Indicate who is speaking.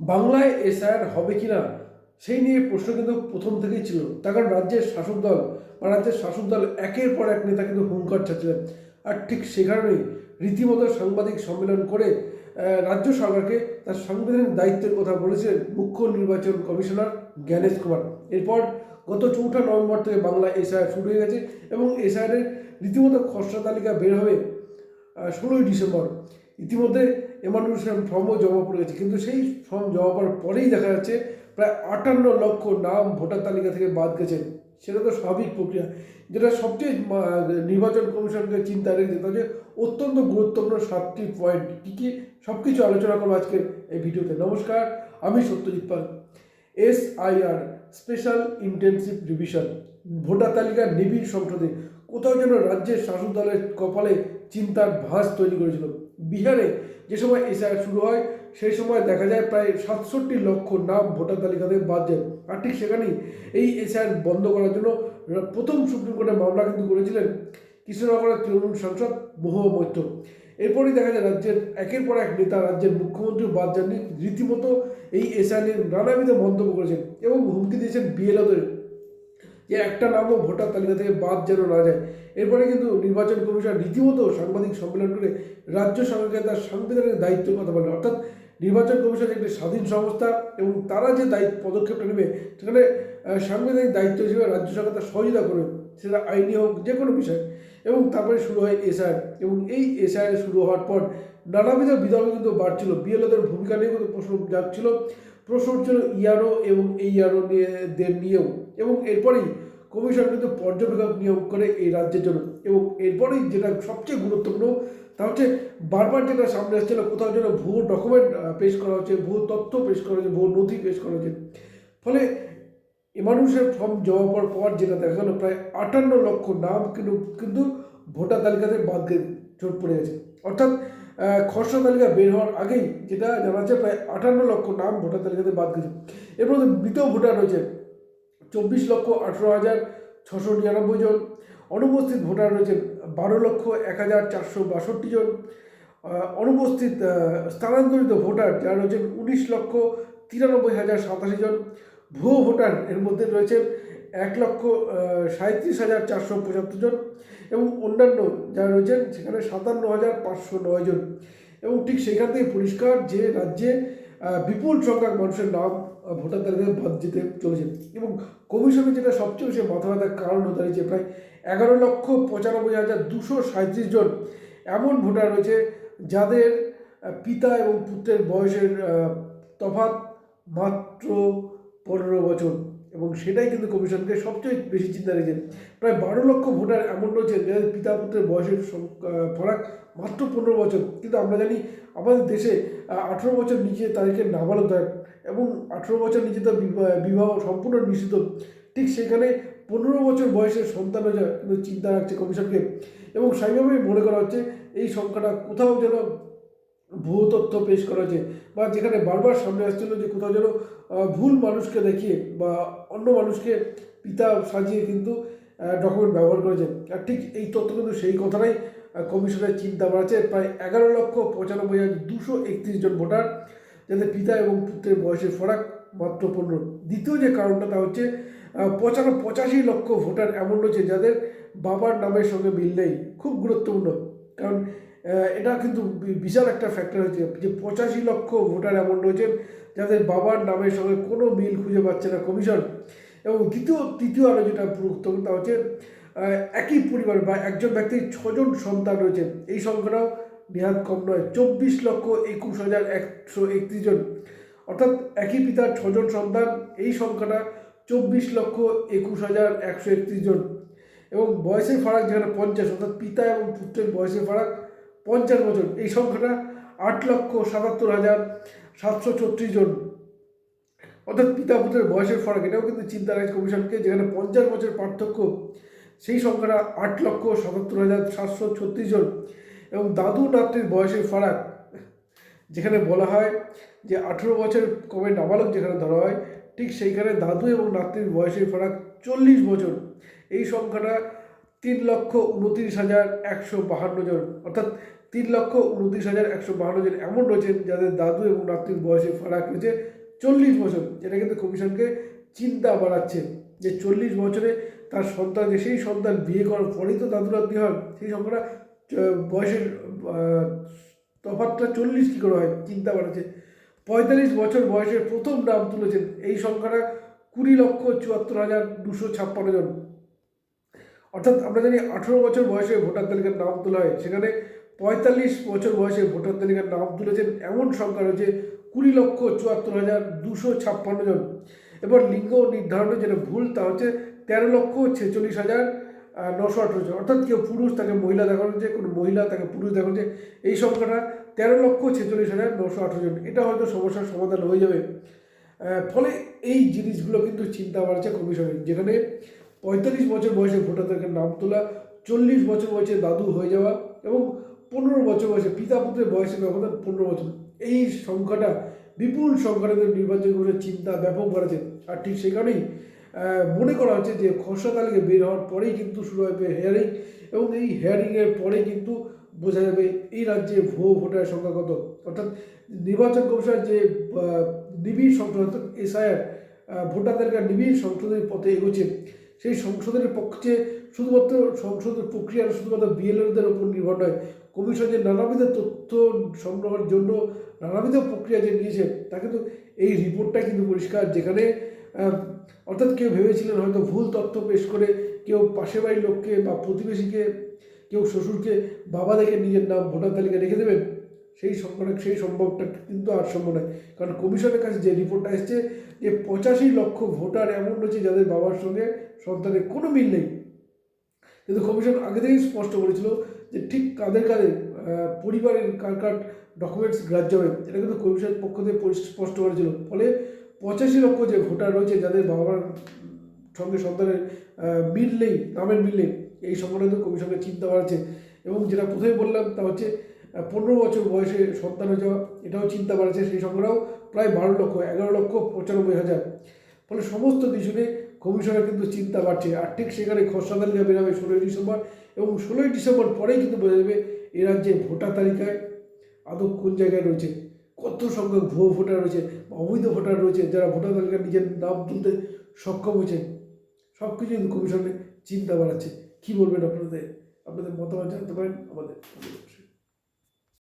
Speaker 1: বাংলায় এসআইআর হবে কি না সেই নিয়ে প্রশ্ন কিন্তু প্রথম থেকেই ছিল। তার কারণ রাজ্যের শাসক দল বা রাজ্যের শাসক দল একের পর এক নেতা কিন্তু হুঙ্কার ছাড়ছিলেন। আর ঠিক সে কারণেই রীতিমতো সাংবাদিক সম্মেলন করে রাজ্য সরকারকে তার সাংবিধানিক দায়িত্বের কথা বলেছিলেন মুখ্য নির্বাচন কমিশনার জ্ঞানেশ কুমার। এরপর গত চৌঠা নভেম্বর থেকে বাংলা এসআইআর শুরু হয়ে গেছে এবং এসআইআরের রীতিমতো খসড়া তালিকা বের হবে ষোলোই ডিসেম্বর। ইতিমধ্যে এমানুয়েল ফর্মও জমা পড়ে গেছে। কিন্তু সেই ফর্ম জমা পড়ার পরেই দেখা যাচ্ছে প্রায় আটান্ন লক্ষ নাম ভোটার তালিকা থেকে বাদ গেছে। সেটা তো স্বাভাবিক প্রক্রিয়া। যেটা সবচেয়ে নির্বাচন কমিশনকে চিন্তায় রেখেছে তাহলে অত্যন্ত গুরুত্বপূর্ণ সাতটি পয়েন্ট। কী কী? সব কিছু আলোচনা করব আজকের এই ভিডিওতে। নমস্কার, আমি Satyajit Pal. S IR special intensive revision. Voter তালিকার নিবিড় সংসদে কোথাও যেন রাজ্যের শাসক দলের কপালে চিন্তার ভাঁজ তৈরি করেছিল। বিহারে যে সময় এসআইআর শুরু হয়, সেই সময় দেখা যায় প্রায় সাতষট্টি লক্ষ নাম ভোটার তালিকা থেকে বাদ যায় আর ঠিক সেখানেই এই এসআইআর বন্ধ করার জন্য প্রথম সুপ্রিম কোর্টে মামলা কিন্তু করেছিলেন কৃষ্ণনগরের তৃণমূল সাংসদ মহুয়া মৈত্র। এরপরই দেখা যায় রাজ্যের একের পর এক নেতা রাজ্যের মুখ্যমন্ত্রী বাদ যাননি, রীতিমতো এই এসআইআর নিয়ে নানাবিধ মন্তব্য করেছেন এবং হুমকি দিয়েছেন বিএলওদের। যে একটা নামও ভোটার তালিকা থেকে বাদ যেন না যায়। এরপরে কিন্তু নির্বাচন কমিশন রীতিমতো সাংবাদিক সম্মেলন করে রাজ্য সরকারকে তার সাংবিধানিক দায়িত্বের কথা বলে। অর্থাৎ নির্বাচন কমিশন একটি স্বাধীন সংস্থা এবং তারা যে দায়িত্ব পদক্ষেপটা নেবে, সেখানে সাংবিধানিক দায়িত্ব হিসেবে রাজ্য সরকার তার সহযোগিতা করবে, সেটা আইনি হোক যে কোনো বিষয়। এবং তারপরে শুরু হয় এসআইআর এবং এই এসআইআর শুরু হওয়ার পর নানাবিধ বিতর্ক কিন্তু বাড়ছিল। বিএলওদের ভূমিকা নিয়ে কিন্তু প্রশ্ন যাচ্ছিল। প্রশ্ন হচ্ছিল ইয়ারও এবং এই ইয়ারও নিয়ে, দের নিয়েও। এবং এরপরেই কমিশন কিন্তু পর্যবেক্ষক নিয়োগ করে এই রাজ্যের জন্য। এবং এরপরেই যেটা সবচেয়ে গুরুত্বপূর্ণ, তা হচ্ছে বারবার যেটা সামনে আসছিল, কোথাও যেন ভুয়ো ডকুমেন্ট পেশ করা হচ্ছে, ভুয়ো তথ্য পেশ করা হচ্ছে, ভুয়ো নথি পেশ করা হচ্ছে। ফলে এ মানুষের ফর্ম জমা পড়ার পর যেটা দেখা গেল, প্রায় আটান্ন লক্ষ নাম কিন্তু কিন্তু ভোটার তালিকাতে বাদ চোট পড়ে গেছে। অর্থাৎ খসড়া তালিকা বের হওয়ার আগেই যেটা জানা যাচ্ছে, প্রায় আটান্ন লক্ষ নাম ভোটার তালিকাতে বাদ গেছে। এর মধ্যে মৃত ভোটার রয়েছে চব্বিশ লক্ষ আঠেরো হাজার ছশো নিরানব্বই জন। অনুপস্থিত ভোটার রয়েছেন বারো লক্ষ এক হাজার চারশো বাষট্টি জন। অনুপস্থিত স্থানান্তরিত ভোটার যারা রয়েছেন উনিশ লক্ষ তিরানব্বই হাজার সাতাশি জন। ভুয়ো ভোটার এর মধ্যে রয়েছে এক লক্ষ সাঁত্রিশ হাজার চারশো পঁচাত্তর জন এবং অন্যান্য যারা রয়েছেন সেখানে সাতান্ন হাজার পাঁচশো নয় জন। এবং ঠিক সেখান থেকে পরিষ্কার যে রাজ্যে বিপুল সংখ্যক মানুষের নাম আহ, ভোটার তালিকায় বাদ যেতে চলেছে এবং কমিশনের যেটা সবচেয়ে বেশি মাথা ব্যথার কারণ হতে দাঁড়িয়েছে প্রায় এগারো লক্ষ পঁচানব্বই হাজার দুশো সাঁত্রিশ জন এমন ভোটার রয়েছে যাদের পিতা এবং পুত্রের বয়সের তফাৎ মাত্র পনেরো বছর। এবং সেটাই কিন্তু কমিশনকে সবচেয়ে বেশি চিন্তা রেখেছে প্রায় বারো লক্ষ ভোটার এমন রয়েছে যাদের পিতা পুত্রের বয়সের ফারাক মাত্র পনেরো বছর। কিন্তু আমরা জানি আমাদের দেশে আঠেরো বছর নিচে তাদেরকে নাবালক দেয় এবং আঠেরো বছর নিচে তার বিবাহ- সম্পূর্ণ নিষিদ্ধ ঠিক সেখানে পনেরো বছর বয়সের সন্তান কিন্তু চিন্তা রাখছে কমিশনকে। এবং সেইভাবেই মনে করা হচ্ছে এই সংখ্যাটা কোথাও যেন ভুয়ো তথ্য পেশ করা হয়েছে বা যেখানে বারবার সামনে আসছিল যে কোথাও যেন ভুল মানুষকে দেখিয়ে বা অন্য মানুষকে পিতা সাজিয়ে কিন্তু ডকুমেন্ট ব্যবহার করেছে আর ঠিক এই তথ্য কিন্তু সেই কথাটাই কমিশনের চিন্তা বাড়াচ্ছে। প্রায় এগারো লক্ষ পঁচানব্বই হাজার দুশো একত্রিশ জন ভোটার যাদের পিতা এবং পুত্রের বয়সের ফরাক মাত্র পনেরো দ্বিতীয় যে কারণটা তা হচ্ছে পঁচানব্বই পঁচাশি লক্ষ ভোটার এমন রয়েছে যাদের বাবার নামের সঙ্গে মিল নেই। খুব গুরুত্বপূর্ণ। কারণ এটা কিন্তু বিশাল একটা ফ্যাক্টর হয়েছে যে পঁচাশি লক্ষ ভোটার এমন রয়েছেন যাদের বাবার নামের সঙ্গে কোনো মিল খুঁজে পাচ্ছে না কমিশন। এবং দ্বিতীয়, তৃতীয় আরও যেটা গুরুত্বপূর্ণ তা হচ্ছে একই পরিবার বা একজন ব্যক্তির ছজন সন্তান রয়েছে। এই সংখ্যাটাও নেহাত কম নয়, চব্বিশ লক্ষ একুশ হাজার একশো একত্রিশ জন। অর্থাৎ একই পিতার ছজন সন্তান, এই সংখ্যাটা চব্বিশ লক্ষ একুশ হাজার একশো একত্রিশ জন। এবং বয়সের ফারাক যেখানে পঞ্চাশ, অর্থাৎ পিতা এবং পুত্রের বয়সের ফারাক পঞ্চাশ বছর, এই সংখ্যাটা আট লক্ষ সাতাত্তর হাজার সাতশো ছত্রিশ জন। অর্থাৎ পিতা পুত্রের বয়সের ফারাক, এটাও কিন্তু চিন্তা রাখছে কমিশনকে, যেখানে পঞ্চাশ বছর পার্থক্য, সেই সংখ্যাটা আট লক্ষ সাতাত্তর হাজার সাতশো ছত্রিশ জন। এবং দাদু নাতনির বয়সের ফারাক, যেখানে বলা হয় যে আঠেরো বছর কমে নাবালক যেখানে ধরা হয়, ঠিক সেইখানে দাদু এবং নাতনির বয়সের ফারাক চল্লিশ বছর। এই সংখ্যাটা তিন লক্ষ উনত্রিশ হাজার একশো বাহান্ন জন, অর্থাৎ তিন লক্ষ উনত্রিশ হাজার একশো বাহান্ন জন এমন রয়েছেন যাদের দাদু এবং নাতির বয়সে ফারাক রয়েছে চল্লিশ বছর, যেটা কিন্তু কমিশনকে চিন্তা বাড়াচ্ছে যে চল্লিশ বছরে তার সন্তান যে সেই সন্তান বিয়ে করার পরেই তো দাদু নাতনি হয় সেই সংখ্যাটা বয়সের আহ, তফাৎটা চল্লিশ কী করে হয় চিন্তা বাড়াচ্ছে পঁয়তাল্লিশ বছর বয়সে প্রথম নাম তুলেছেন। এই সংখ্যাটা কুড়ি লক্ষ চুয়াত্তর হাজার দুশো ছাপ্পান্ন জন। অর্থাৎ আমরা জানি আঠেরো বছর বয়সে ভোটার তালিকার নাম তোলা হয়। সেখানে পঁয়তাল্লিশ বছর বয়সে ভোটার তালিকার নাম তুলেছেন। এমন সংখ্যা রয়েছে কুড়ি লক্ষ চুয়াত্তর হাজার দুশো ছাপ্পান্ন জন। এবার লিঙ্গ নির্ধারণের যেটা ভুল তা হচ্ছে তেরো লক্ষ ছেচল্লিশ হাজার নশো আঠেরো অর্থাৎ কেউ পুরুষ, তাকে মহিলা দেখানো হচ্ছে কোনো মহিলা তাকে পুরুষ দেখানো হচ্ছে এই সংখ্যাটা তেরো লক্ষ ছেচল্লিশ হাজার নশো আঠেরো জন। এটা হয়তো সমস্যার সমাধান হয়ে যাবে। ফলে এই জিনিসগুলো কিন্তু চিন্তা বাড়ছে কমিশনের, যেখানে পঁয়তাল্লিশ বছর বয়সে ভোটার তালিকার নাম তোলা, চল্লিশ বছর বয়সে দাদু হয়ে যাওয়া এবং পনেরো বছর বয়সে পিতা পুত্রের বয়সের ব্যবধান পনেরো বছর। এই সংখ্যাটা বিপুল সংখ্যাটা নির্বাচন করে চিন্তা ব্যাপক বাড়াচ্ছে আর ঠিক সেই কারণেই মনে করা হচ্ছে যে খসড়া তালিকা বের হওয়ার পরেই কিন্তু শুরু হবে হেয়ারিং এবং এই হেয়ারিংয়ের পরে কিন্তু বোঝা যাবে এই রাজ্যে ভুয়ো ভোটারের সংখ্যা কত। অর্থাৎ নির্বাচন কমিশন যে নিবিড় সংশোধন অর্থাৎ এসআইআর ভোটার তালিকা নিবিড় সংশোধনের পথে এগোচ্ছে। সেই সংশোধনের পক্ষে শুধুমাত্র সংশোধন প্রক্রিয়া শুধুমাত্র বিএলওদের উপর নির্ভর নয়, কমিশন যে নানাবিধ তথ্য সংগ্রহের জন্য নানাবিধ প্রক্রিয়া যে নিয়েছে, তা কিন্তু এই রিপোর্টটা কিন্তু পরিষ্কার, যেখানে অর্থাৎ কেউ ভেবেছিলেন হয়তো ভুল তথ্য পেশ করে কেউ পাশের বাড়ির লোককে বা প্রতিবেশীকে, কেউ শ্বশুরকে, বাবা দেখে নিজের নাম, ভোটার তালিকায় রেখে দেবেন? সেই সংখ্যাটা সেই সম্ভবটা কিন্তু আর সম্ভব নয়। কারণ কমিশনের কাছে যে রিপোর্টটা এসছে যে পঁচাশি লক্ষ ভোটার এমন রয়েছে যাদের বাবার সঙ্গে সন্তানের কোনো মিল নেই। কিন্তু কমিশন আগে থেকেই স্পষ্ট করেছিল যে ঠিক কাদের কাদের পরিবারের কার কার ডকুমেন্টস গ্রাহ্য হবে। এটা কিন্তু কমিশনের পক্ষ থেকে স্পষ্ট করেছিল। ফলে পঁচাশি লক্ষ যে ভোটার রয়েছে যাদের বাবার সঙ্গে সন্তানের আহ, মিল নেই নামের মিল নেই এই সংক্রান্ত কমিশনের চিন্তা বাড়াচ্ছে এবং যেটা প্রথমে বললাম তা হচ্ছে পনেরো বছর বয়সে সন্তান হয়ে যাওয়া এটাও চিন্তা বাড়াচ্ছে সেই সংখ্যাটাও প্রায় বারো লক্ষ এগারো লক্ষ পঁচানব্বই হাজার। ফলে সমস্ত কিছু নিয়ে কমিশনের কিন্তু চিন্তা বাড়ছে। আর ঠিক সেখানে খসড়া তালিকা বেরোবে ষোলোই ডিসেম্বর এবং ষোলোই ডিসেম্বর পরেই কিন্তু বোঝা যাবে এ রাজ্যে ভোটার তালিকায় আদৌ কোন জায়গায় রয়েছে। কত সংখ্যক ভুয়ো ভোটার রয়েছে, অবৈধ ভোটার রয়েছে, যারা ভোটার তালিকা নিজের নাম তুলতে সক্ষম হয়েছে। সব কিছু কিন্তু কমিশনে চিন্তা বাড়াচ্ছে। কী বলবেন আপনাদের? আপনাদের মতামত জানতে পারেন আমাদের।